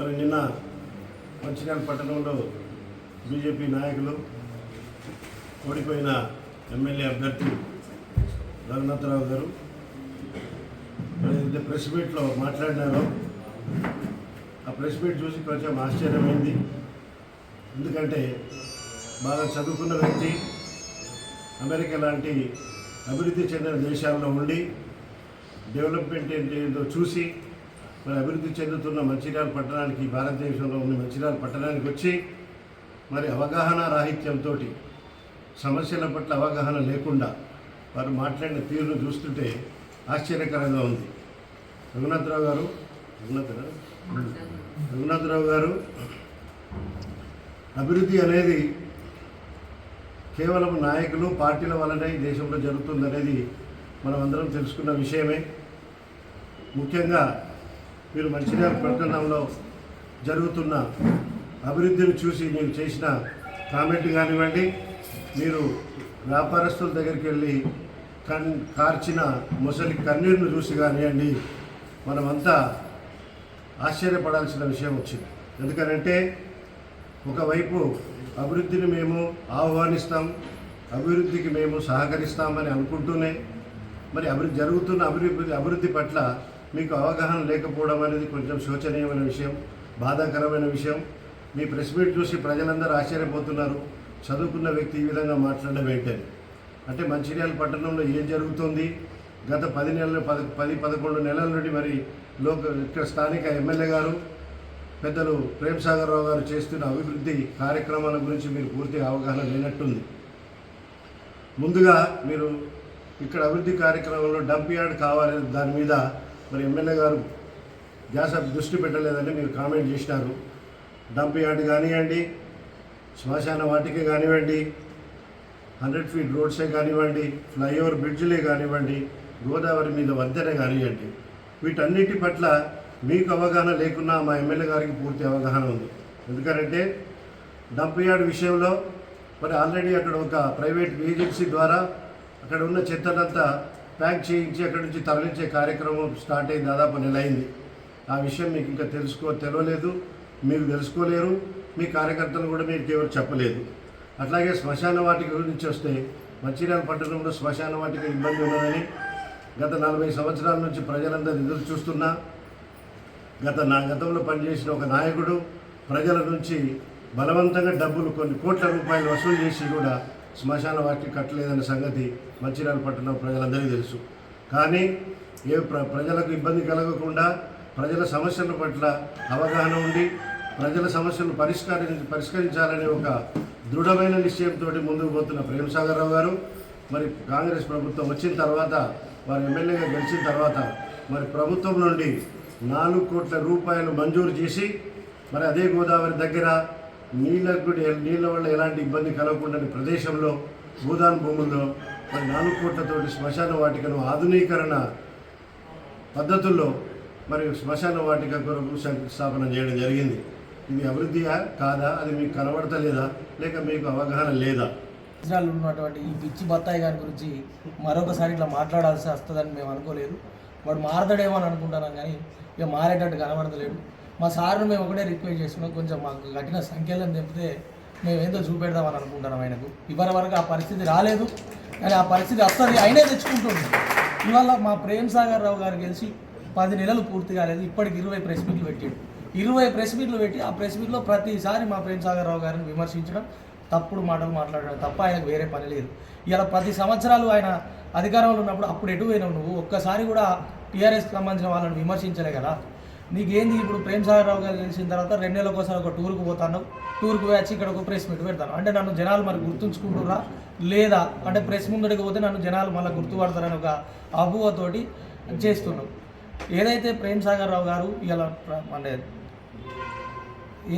మరి నిన్న మంచిర్యాల పట్టణంలో బీజేపీ నాయకులు ఓడిపోయిన ఎమ్మెల్యే అభ్యర్థి రఘునాథరావు గారు. ఏదైతే ప్రెస్ మీట్లో మాట్లాడినారో. ఆ ప్రెస్ మీట్ చూసి కొంచెం ఆశ్చర్యమైంది. ఎందుకంటే బాగా చదువుకున్న వ్యక్తి అమెరికా లాంటి అభివృద్ధి చెందిన దేశాల్లో ఉండి డెవలప్మెంట్ ఏంటి ఏంటో చూసి మరి అభివృద్ధి చెందుతున్న మంచిర్యాల పట్టణానికి భారతదేశంలో ఉన్న మంచిర్యాల పట్టణానికి వచ్చి మరి అవగాహన రాహిత్యంతో సమస్యల పట్ల అవగాహన లేకుండా వారు మాట్లాడిన తీరును చూస్తుంటే ఆశ్చర్యకరంగా ఉంది. రఘునాథరావు గారు రఘునాథరావు రఘునాథరావు గారు అభివృద్ధి అనేది కేవలం నాయకులు పార్టీల వల్లనే దేశంలో జరుగుతుందనేది మనం అందరం తెలుసుకున్న విషయమే. ముఖ్యంగా మీరు మంచిర్యాల పట్టణంలో జరుగుతున్న అభివృద్ధిని చూసి మీరు చేసిన కామెంట్ కానివ్వండి. మీరు వ్యాపారస్తుల దగ్గరికి వెళ్ళి కన్ కార్చిన ముసలి కన్నీరును చూసి కానివ్వండి. మనమంతా ఆశ్చర్యపడాల్సిన విషయం వచ్చింది. ఎందుకనంటే ఒకవైపు అభివృద్ధిని మేము ఆహ్వానిస్తాం అభివృద్ధికి మేము సహకరిస్తామని అనుకుంటూనే మరి అభివృద్ధి జరుగుతున్న అభివృద్ధి అభివృద్ధి పట్ల మీకు అవగాహన లేకపోవడం అనేది కొంచెం శోచనీయమైన విషయం బాధాకరమైన విషయం. మీ ప్రెస్ మీట్ చూసి ప్రజలందరూ ఆశ్చర్యపోతున్నారు. చదువుకున్న వ్యక్తి ఈ విధంగా మాట్లాడడం ఏంటని. అంటే మంచిర్యాల పట్టణంలో ఏం జరుగుతుంది? గత పది నెలలు పద పది పదకొండు నెలల నుండి మరి లోక ఇక్కడ స్థానిక ఎమ్మెల్యే గారు పెద్దలు ప్రేమ్ సాగర్ రావు గారు చేస్తున్న అభివృద్ధి కార్యక్రమాల గురించి మీరు పూర్తిగా అవగాహన లేనట్టుంది. ముందుగా మీరు ఇక్కడ అభివృద్ధి కార్యక్రమంలో డంప్ యార్డ్ కావాలి దాని మీద మరి ఎమ్మెల్యే గారు గ్యాస్ దృష్టి పెట్టలేదని మీరు కామెంట్ చేసినారు. డంప్ యార్డ్ కానివ్వండి శ్మశాన వాటికే కానివ్వండి హండ్రెడ్ ఫీట్ రోడ్సే కానివ్వండి ఫ్లైఓవర్ బ్రిడ్జ్లే కానివ్వండి గోదావరి మీద వంతెనే కానివ్వండి. వీటన్నిటి పట్ల మీకు అవగాహన లేకున్నా మా ఎమ్మెల్యే గారికి పూర్తి అవగాహన ఉంది. ఎందుకంటే డంప్ యార్డ్ విషయంలో మరి ఆల్రెడీ అక్కడ ఒక ప్రైవేట్ ఏజెన్సీ ద్వారా అక్కడ ఉన్న చెత్తనంతా ప్యాక్ చేయించి అక్కడి నుంచి తరలించే కార్యక్రమం స్టార్ట్ అయ్యి దాదాపు నెల అయింది. ఆ విషయం మీకు ఇంకా తెలుసుకో తెలియలేదు మీరు తెలుసుకోలేరు మీ కార్యకర్తలు కూడా మీకు ఎవరు చెప్పలేదు. అట్లాగే శ్మశాన వాటిక గురించి వస్తే మంచిర్యాల పట్టణంలో శ్మశాన వాటిక ఇబ్బంది ఉన్నదని గత నలభై సంవత్సరాల నుంచి ప్రజలందరూ ఎదురు చూస్తున్నా గత నా గతంలో పనిచేసిన ఒక నాయకుడు ప్రజల నుంచి బలవంతంగా డబ్బులు కొన్ని కోట్ల రూపాయలు వసూలు చేసి కూడా శ్మశాన వాటికి కట్టలేదనే సంగతి మంచిర్యాల పట్టణం ప్రజలందరికీ తెలుసు. కానీ ఏ ప్ర ప్రజలకు ఇబ్బంది కలగకుండా ప్రజల సమస్యల పట్ల అవగాహన ఉండి ప్రజల సమస్యలను పరిష్కరి పరిష్కరించాలనే ఒక దృఢమైన నిశ్చయంతో ముందుకు పోతున్న ప్రేమసాగర్ రావు గారు. మరి కాంగ్రెస్ ప్రభుత్వం వచ్చిన తర్వాత వారు ఎమ్మెల్యేగా గెలిచిన తర్వాత మరి ప్రభుత్వం నుండి నాలుగు కోట్ల రూపాయలు మంజూరు చేసి మరి అదే గోదావరి దగ్గర నీళ్ళకు నీళ్ళ వల్ల ఎలాంటి ఇబ్బంది కలగకుండా ప్రదేశంలో భూదాన్ భూముల్లో మరి నాలుగు కోట్లతోటి శ్మశాన వాటికను ఆధునీకరణ పద్ధతుల్లో మరి శ్మశాన వాటిక కొరకు శంకుస్థాపన చేయడం జరిగింది. ఇది అభివృద్ధియా కాదా? అది మీకు కనబడతలేదా? లేక మీకు అవగాహన లేదా? ఇజ్రాయల్ ఉన్నటువంటి ఈ పిచ్చి బత్తాయి గారి గురించి మరొకసారి ఇట్లా మాట్లాడాల్సి వస్తుందని మేము అనుకోలేదు. వాడు మారతాడేమో అని అనుకుంటున్నాం కానీ ఇక మారేటట్టు కనబడతలేడు మా సార్ను మేము ఒకటే రిక్వెస్ట్ చేస్తున్నాం కొంచెం మాకు కఠిన సంఖ్యలను తెంపితే మేము ఏందో చూపెడదామని అనుకుంటున్నాం ఆయనకు. ఇవరి వరకు ఆ పరిస్థితి రాలేదు కానీ ఆ పరిస్థితి వస్తుంది ఆయనే తెచ్చుకుంటుంది. ఇవాళ మా ప్రేమ్ సాగర్ రావు గారు గెలిచి పది నెలలు పూర్తి కాలేదు ఇప్పటికి ఇరవై ప్రెస్ మీట్లు పెట్టాడు. ఇరవై ప్రెస్ మీట్లు పెట్టి ఆ ప్రెస్ మీట్లో ప్రతిసారి మా ప్రేమ్ సాగర్ రావు గారిని విమర్శించడం తప్పుడు మాటలు మాట్లాడడం తప్ప ఆయనకు వేరే పని లేదు. ఇలా ప్రతి సంవత్సరాలు ఆయన అధికారంలో ఉన్నప్పుడు అప్పుడు ఎటు పోయినావు నువ్వు? ఒక్కసారి కూడా టీఆర్ఎస్కి సంబంధించిన వాళ్ళని విమర్శించలే కదా. నీకేంది ఇప్పుడు ప్రేమ్ సాగర్ రావు గారు గెలిచిన తర్వాత రెండు నెలల కోసం ఒక టూర్కి పోతాను టూర్కి వచ్చి ఇక్కడ ఒక ప్రెస్ మీట్ పెడతాను. అంటే నన్ను జనాలు మరి గుర్తుంచుకుంటురా లేదా? అంటే ప్రెస్ ముందడికి పోతే నన్ను జనాలు మళ్ళీ గుర్తుపడతారని ఒక అబువతోటి చేస్తున్నాం. ఏదైతే ప్రేమ్ సాగర్ రావు గారు ఇలా అంటే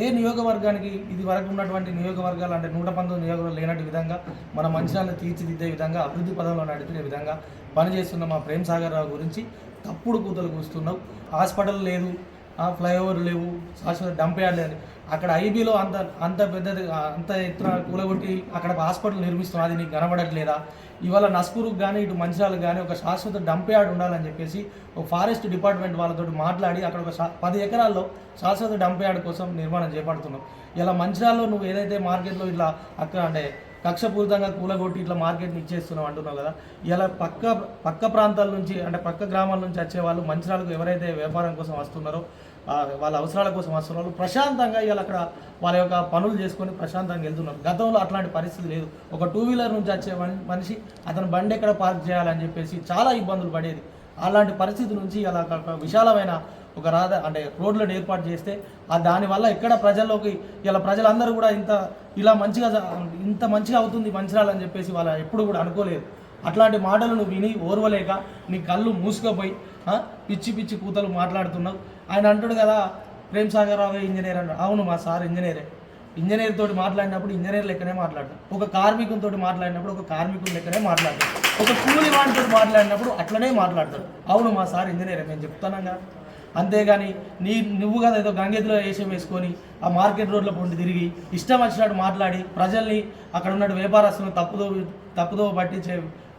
ఏ నియోగవర్గానికి ఇది వరకు ఉన్నటువంటి నియోగవర్గాలు అంటే నూట పంతొమ్మిది నియోగవర్గాలు లేనట్టు విధంగా మన మంచిర్యాలను తీర్చిదిద్దే విధంగా అభివృద్ధి పదంలో నడిపే విధంగా పనిచేస్తున్న మా ప్రేమ్ సాగర్ రావు గురించి తప్పుడు కూతలు కూస్తున్నావు హాస్పిటల్ లేదు ఆ ఫ్లైఓవర్ లేవు శాశ్వత డంప్ యార్డ్ లేదు. అక్కడ ఐబీలో అంత అంత పెద్దది అంత ఎత్తున కూలగొట్టి అక్కడ హాస్పిటల్ నిర్మిస్తున్నాం అది నీకు కనబడట్లేదా? ఇవాళ నస్పూర్కి కానీ ఇటు మంచిరాలకు కానీ ఒక శాశ్వత డంప్ యార్డ్ ఉండాలని చెప్పేసి ఒక ఫారెస్ట్ డిపార్ట్మెంట్ వాళ్ళతో మాట్లాడి అక్కడ ఒక పది ఎకరాల్లో శాశ్వత డంప్ యార్డ్ కోసం నిర్మాణం చేపడుతున్నాం. ఇలా మంచిరాల్లో నువ్వు ఏదైతే మార్కెట్లో ఇట్లా అక్కడ అంటే కక్షపూరితంగా కూలగొట్టి ఇట్లా మార్కెట్ని ఇచ్చేస్తున్నాం అంటున్నావు కదా. ఇలా పక్క పక్క ప్రాంతాల నుంచి అంటే పక్క గ్రామాల నుంచి వచ్చే వాళ్ళు మంచిరాలకు ఎవరైతే వ్యాపారం కోసం వస్తున్నారో వాళ్ళ అవసరాల కోసం వస్తున్నారు ప్రశాంతంగా ఇవాళ అక్కడ వాళ్ళ యొక్క పనులు చేసుకొని ప్రశాంతంగా వెళ్తున్నారు. గతంలో అట్లాంటి పరిస్థితి లేదు. ఒక టూ వీలర్ నుంచి వచ్చే మనిషి అతను బండి ఎక్కడ పార్క్ చేయాలని చెప్పేసి చాలా ఇబ్బందులు పడేది. అలాంటి పరిస్థితి నుంచి ఇలా విశాలమైన ఒక రాధ అంటే రోడ్లను ఏర్పాటు చేస్తే ఆ దానివల్ల ఎక్కడ ప్రజల్లోకి ఇలా ప్రజలందరూ కూడా ఇంత ఇలా మంచిగా ఇంత మంచిగా అవుతుంది మంచిరాలని చెప్పేసి వాళ్ళ ఎప్పుడు కూడా అనుకోలేదు. అట్లాంటి మాటలను విని ఓర్వలేక నీ కళ్ళు మూసుకుపోయి పిచ్చి పిచ్చి కూతలు మాట్లాడుతున్నావు. ఆయన అంటాడు కదా ప్రేమ్ సాగర్ రావు ఇంజనీర్ అన్నాడు. అవును మా సార్ ఇంజనీరే. ఇంజనీర్ తోటి మాట్లాడినప్పుడు ఇంజనీర్ లెక్కనే మాట్లాడతాడు. ఒక కార్మికులతో మాట్లాడినప్పుడు ఒక కార్మికుని లెక్కనే మాట్లాడతాడు. ఒక కూలి వాడితో మాట్లాడినప్పుడు అట్లనే మాట్లాడతాడు. అవును మా సార్ ఇంజనీరే మేము చెప్తానంగా అంతేగాని నీ నువ్వు కదా ఏదో గంగెద్దులో వేషం వేసుకొని ఆ మార్కెట్ రోడ్లో పొండి తిరిగి. ఇష్టం వచ్చినట్టు మాట్లాడి ప్రజల్ని అక్కడ ఉన్న వ్యాపారస్తులను తప్పుదో తప్పుదో పట్టించే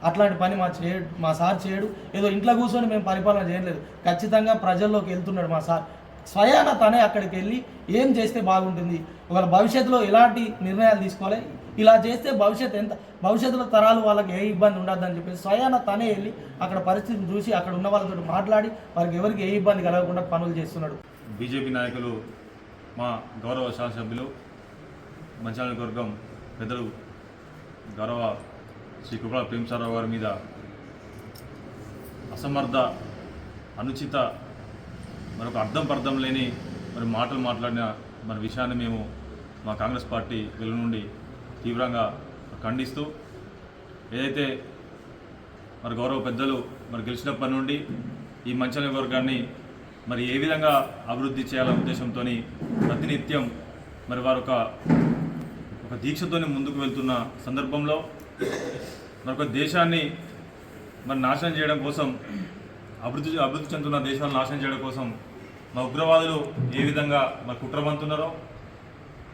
అట్లాంటి పని మా చే మా సార్ చేయడు. ఏదో ఇంట్లో కూర్చొని మేము పరిపాలన చేయలేదు ఖచ్చితంగా ప్రజల్లోకి వెళ్తున్నాడు మా సార్. స్వయాన తనే అక్కడికి వెళ్ళి ఏం చేస్తే బాగుంటుంది? ఒకవేళ భవిష్యత్తులో ఎలాంటి నిర్ణయాలు తీసుకోవాలి? ఇలా చేస్తే భవిష్యత్తు ఎంత భవిష్యత్తులో తరాలు వాళ్ళకి ఏ ఇబ్బంది ఉండదని చెప్పేసి స్వయాన తనే వెళ్ళి అక్కడ పరిస్థితిని చూసి అక్కడ ఉన్న వాళ్ళతో మాట్లాడి వారికి ఎవరికి ఏ ఇబ్బంది కలగకుండా పనులు చేస్తున్నాడు. బీజేపీ నాయకులు మా గౌరవ శాసనసభ్యులు మంచాల వర్గం పెద్దలు గౌరవ శ్రీ కృపా ప్రేమసారావు గారి మీద అసమర్థ అనుచిత మరొక అర్థం పర్థం లేని మరి మాటలు మాట్లాడిన మన విషయాన్ని మేము మా కాంగ్రెస్ పార్టీ వెలుగు నుండి తీవ్రంగా ఖండిస్తూ ఏదైతే మరి గౌరవ పెద్దలు మరి గెలిచినప్పటి నుండి ఈ మంచల వర్గాన్ని మరి ఏ విధంగా అభివృద్ధి చేయాలనే ఉద్దేశంతో ప్రతినిత్యం మరి వారు ఒక ఒక దీక్షతోనే ముందుకు వెళ్తున్న సందర్భంలో మరొక దేశాన్ని మరి నాశనం చేయడం కోసం అభివృద్ధి అభివృద్ధి చెందుతున్న దేశాలను నాశనం చేయడం కోసం మా ఉగ్రవాదులు ఏ విధంగా మరి కుట్రబంతున్నారో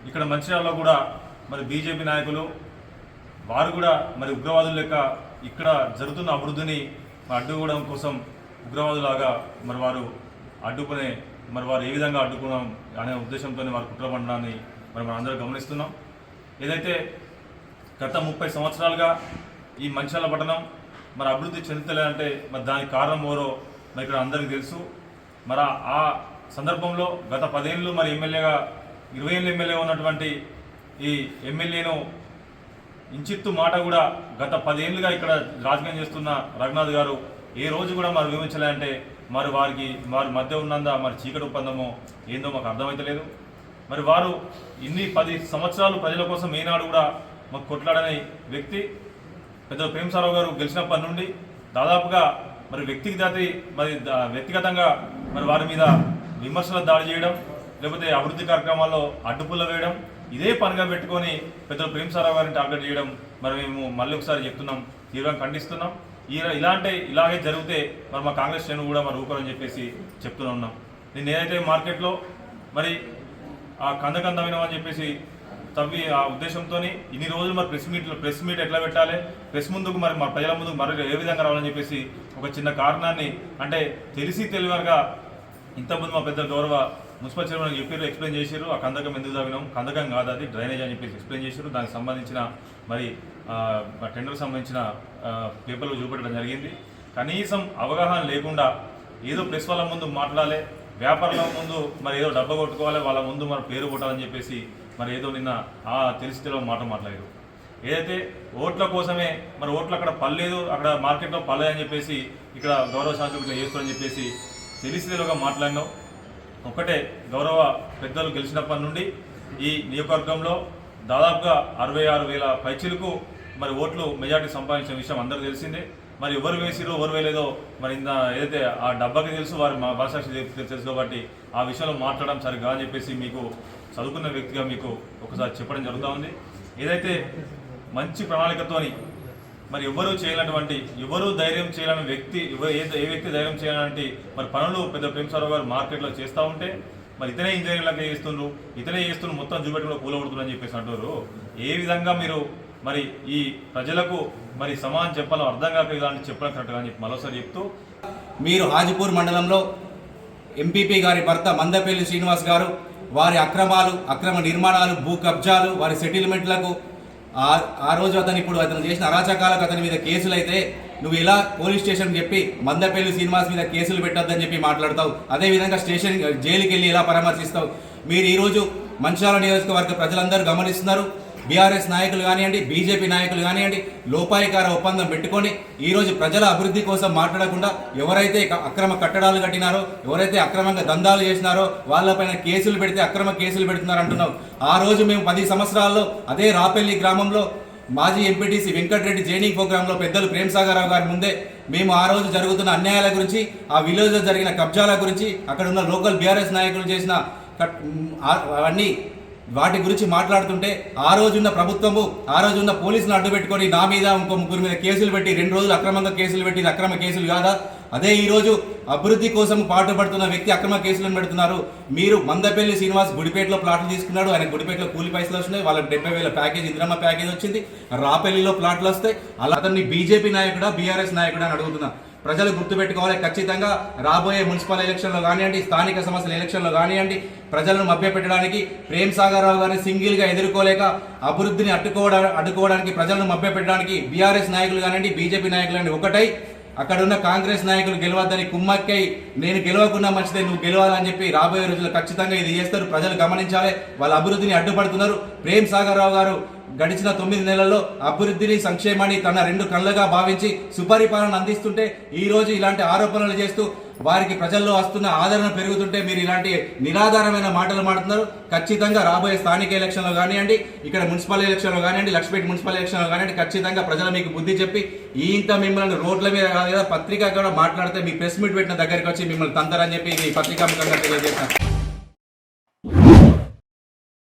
ఇక్కడ మంచిర్యాలలో కూడా మరి బీజేపీ నాయకులు వారు కూడా మరి ఉగ్రవాదుల లెక్క ఇక్కడ జరుగుతున్న అభివృద్ధిని అడ్డుకోవడం కోసం ఉగ్రవాదులాగా మరి వారు అడ్డుకునే మరి వారు ఏ విధంగా అడ్డుకున్నాం అనే ఉద్దేశంతో వారు కుట్రపడడాన్ని మరి మనం అందరూ గమనిస్తున్నాం. ఏదైతే గత ముప్పై సంవత్సరాలుగా ఈ మంచాల పట్టణం మరి అభివృద్ధి చెందుతలేదంటే మరి దానికి కారణం ఎవరో మరి ఇక్కడ అందరికీ తెలుసు. మరి ఆ- సందర్భంలో గత పదేళ్ళు మరి ఎమ్మెల్యేగా ఇరవై ఏళ్ళు ఎమ్మెల్యే ఉన్నటువంటి ఈ ఎమ్మెల్యేను ఇంచిత్తు మాట కూడా గత పదేళ్ళుగా ఇక్కడ రాజకీయం చేస్తున్న రఘునాథ్ గారు ఏ రోజు కూడా మరి వివరించలేదంటే మరి వారికి వారి మధ్య ఉన్నందా మరి చీకటి ఒప్పందమో ఏందో మాకు అర్థమైతలేదు. మరి వారు ఇన్ని పది సంవత్సరాలు ప్రజల కోసం ఏనాడు కూడా మాకు కొట్లాడని వ్యక్తి పెద్ద ప్రేమసారావు గారు గెలిచినప్పటి నుండి దాదాపుగా మరి వ్యక్తిగత మరి వ్యక్తిగతంగా మరి వారి మీద విమర్శల దాడి చేయడం లేకపోతే అభివృద్ధి కార్యక్రమాల్లో అడ్డుపుల్ల వేయడం ఇదే పనిగా పెట్టుకొని పెద్ద ప్రేమసారావు గారిని టార్గెట్ చేయడం మరి మేము మళ్ళీ ఒకసారి చెప్తున్నాం తీవ్రంగా ఖండిస్తున్నాం. ఈ ఇలాంటి ఇలాగే జరిగితే మరి మా కాంగ్రెస్ శ్రేణులు కూడా మరి ఊరుకోరని చెప్పేసి చెప్తూనే ఉన్నాం. నేను ఏదైతే మార్కెట్లో మరి ఆ కందకందమైన అని చెప్పేసి తవ్వి ఆ ఉద్దేశంతో ఇన్ని రోజులు మరి ప్రెస్ మీట్ ప్రెస్ మీట్ ఎట్లా పెట్టాలి? ప్రెస్ ముందుకు మరి మా ప్రజల ముందుకు మరి ఏ విధంగా రావాలని చెప్పేసి ఒక చిన్న కారణాన్ని అంటే తెలిసి తెలియగా ఇంతకుముందు మా పెద్ద గౌరవ మున్సిపల్ చైర్మన్ చెప్పారు ఎక్స్ప్లెయిన్ చేశారు. ఆ కందకం ఎందుకు తవ్వినాం కందకం కాదు అది డ్రైనేజ్ అని చెప్పేసి ఎక్స్ప్లెయిన్ చేశారు. దానికి సంబంధించిన మరి టెండర్కి సంబంధించిన పేపర్లు చూపెట్టడం జరిగింది. కనీసం అవగాహన లేకుండా ఏదో ప్రెస్ వాళ్ళ ముందు మాట్లాడాలి వ్యాపారంలో ముందు మరి ఏదో డబ్బా కొట్టుకోవాలి వాళ్ళ ముందు మరి పేరు కొట్టాలని చెప్పేసి మరి ఏదో నిన్న ఆ తెలిసి తెలియని మాట మాట్లాడారు. ఏదైతే ఓట్ల కోసమే మరి ఓట్లు అక్కడ పర్లేదు అక్కడ మార్కెట్లో పర్లేదు అని చెప్పేసి ఇక్కడ గౌరవ శాసకులు ఇట్లా చేస్తారని చెప్పేసి తెలిసి తెలియగా మాట్లాడినాం. ఒకటే గౌరవ పెద్దలు గెలిచినప్పటి నుండి ఈ నియోజకవర్గంలో దాదాపుగా అరవై ఆరు వేల పైచిలకు మరి ఓట్లు మెజార్టీ సంపాదించిన విషయం అందరూ తెలిసిందే. మరి ఎవరు వేసిరో ఎవరు వేయలేదో మరి ఇంత ఏదైతే ఆ డబ్బాకి తెలుసు వారి మా భాష తెలుసు కాబట్టి ఆ విషయంలో మాట్లాడడం సరిగ్గా అని చెప్పేసి మీకు చదువుకున్న వ్యక్తిగా మీకు ఒకసారి చెప్పడం జరుగుతూ ఉంది. ఏదైతే మంచి ప్రణాళికతోని మరి ఎవరు చేయనటువంటి ఎవరు ధైర్యం చేయాలని వ్యక్తి ఏ ఏ వ్యక్తి ధైర్యం చేయాలంటే మరి పనులు పెద్ద ప్రేమసారావు గారు మార్కెట్లో చేస్తూ ఉంటే మరి ఇతనే ఇంజనీర్లకు చేస్తుండ్రు ఇతనే చేస్తుండ్రు మొత్తం చూపెట్టుకుని కూలగొడుతున్నారు అని చెప్పేసి అంటారు ఏ విధంగా మీరు మరి ఈ ప్రజలకు మరి సమానం చెప్పాలో అర్థం కాక ఇలాంటి చెప్పడం కరెక్ట్ అని చెప్పి మరోసారి చెప్తూ మీరు హాజీపూర్ మండలంలో ఎంపీపీ గారి భర్త మందపల్లి శ్రీనివాస్ గారు వారి అక్రమాలు అక్రమ నిర్మాణాలు భూ కబ్జాలు వారి సెటిల్మెంట్లకు ఆ ఆ రోజు అతను ఇప్పుడు అతను చేసిన అరాచకాలకు అతని మీద కేసులు అయితే నువ్వు ఇలా పోలీస్ స్టేషన్ చెప్పి మందపల్లి శ్రీనివాస్ మీద కేసులు పెట్టొద్దని చెప్పి మాట్లాడతావు? అదేవిధంగా స్టేషన్ జైలుకి వెళ్ళి ఎలా పరామర్శిస్తావు? మీరు ఈరోజు మంచాల నియోజకవర్గ ప్రజలందరూ గమనిస్తున్నారు. బీఆర్ఎస్ నాయకులు కానివ్వండి బీజేపీ నాయకులు కానివ్వండి లోపాయికార ఒప్పందం పెట్టుకొని ఈరోజు ప్రజల అభివృద్ధి కోసం మాట్లాడకుండా ఎవరైతే అక్రమ కట్టడాలు కట్టినారో ఎవరైతే అక్రమంగా దందాలు చేసినారో వాళ్ళపైన కేసులు పెడితే అక్రమ కేసులు పెడుతున్నారు అంటున్నావు. ఆ రోజు మేము పది సంవత్సరాల్లో అదే రాపెల్లి గ్రామంలో మాజీ ఎంపీటీసీ వెంకటరెడ్డి జైనింగ్ ప్రోగ్రాంలో పెద్దలు ప్రేమసాగరరావు గారి ముందే మేము ఆ రోజు జరుగుతున్న అన్యాయాల గురించి ఆ విలేజ్లో జరిగిన కబ్జాల గురించి అక్కడ ఉన్న లోకల్ బీఆర్ఎస్ నాయకులు చేసిన కట్- అవన్నీ వాటి గురించి మాట్లాడుతుంటే ఆ రోజున్న ప్రభుత్వము ఆ రోజున్న పోలీసులు అడ్డు పెట్టుకొని నా మీద ఇంకో ముగ్గురు మీద కేసులు పెట్టి రెండు రోజులు అక్రమంగా కేసులు పెట్టి అక్రమ కేసులు కాదా? అదే ఈ రోజు అభివృద్ధి కోసం పాటుపడుతున్న వ్యక్తి అక్రమ కేసులను పెడుతున్నారు. మీరు మందపల్లి శ్రీనివాస్ గుడిపేటలో ప్లాట్లు తీసుకున్నాడు. ఆయన గుడిపేటలో కూలి పైసలు వస్తున్నాయి. వాళ్ళకి డెబ్బై వేల ప్యాకేజ్ ఇంద్రమ్మ ప్యాకేజ్ వచ్చింది. రాపల్లిలో ప్లాట్లు వస్తాయి. అలా అతన్ని బీజేపీ నాయకుడా బీఆర్ఎస్ నాయకుడా అని అడుగుతున్నా. ప్రజలు గుర్తుపెట్టుకోవాలి. ఖచ్చితంగా రాబోయే మున్సిపల్ ఎలక్షన్లో కానివ్వండి స్థానిక సమస్యల ఎలక్షన్లో కానివ్వండి ప్రజలను మభ్యపెట్టడానికి ప్రేమ్ సాగర్రావు గారిని సింగిల్గా ఎదుర్కోలేక అభివృద్ధిని అడ్డుకోవడా అడ్డుకోవడానికి ప్రజలను మభ్యపెట్టడానికి బీఆర్ఎస్ నాయకులు కానివ్వండి బీజేపీ నాయకులు కానివ్వండి ఒకటై అక్కడ ఉన్న కాంగ్రెస్ నాయకులు గెలవద్దని కుమ్మక్కై నేను గెలవకుండా మంచిదే నువ్వు గెలవాలని చెప్పి రాబోయే రోజుల్లో ఖచ్చితంగా ఇది చేస్తారు. ప్రజలు గమనించాలి వాళ్ళ అభివృద్ధిని అడ్డుపడుతున్నారు. ప్రేమ్ సాగర్ రావు గారు గడిచిన తొమ్మిది నెలల్లో అభివృద్ధిని సంక్షేమాన్ని తన రెండు కళ్ళగా భావించి సుపరిపాలన అందిస్తుంటే ఈ రోజు ఇలాంటి ఆరోపణలు చేస్తూ వారికి ప్రజల్లో వస్తున్న ఆదరణ పెరుగుతుంటే మీరు ఇలాంటి నిరాధారమైన మాటలు మాడుతున్నారు ఖచ్చితంగా రాబోయే స్థానిక ఎలక్షన్లో కానివ్వండి ఇక్కడ మున్సిపల్ ఎలక్షన్లో కానివ్వండి లక్ష్మీపేట మున్సిపల్ ఎలక్షన్లో కానివ్వండి ఖచ్చితంగా ప్రజలు మీకు బుద్ధి చెప్పి ఈ ఇంత మిమ్మల్ని రోడ్ల మీద కాదు కదా పత్రిక కూడా మాట్లాడితే మీ ప్రెస్ మీట్ పెట్టిన దగ్గరికి వచ్చి మిమ్మల్ని తంతారని చెప్పి మీ పత్రికా ముఖంగా తెలియజేస్తాను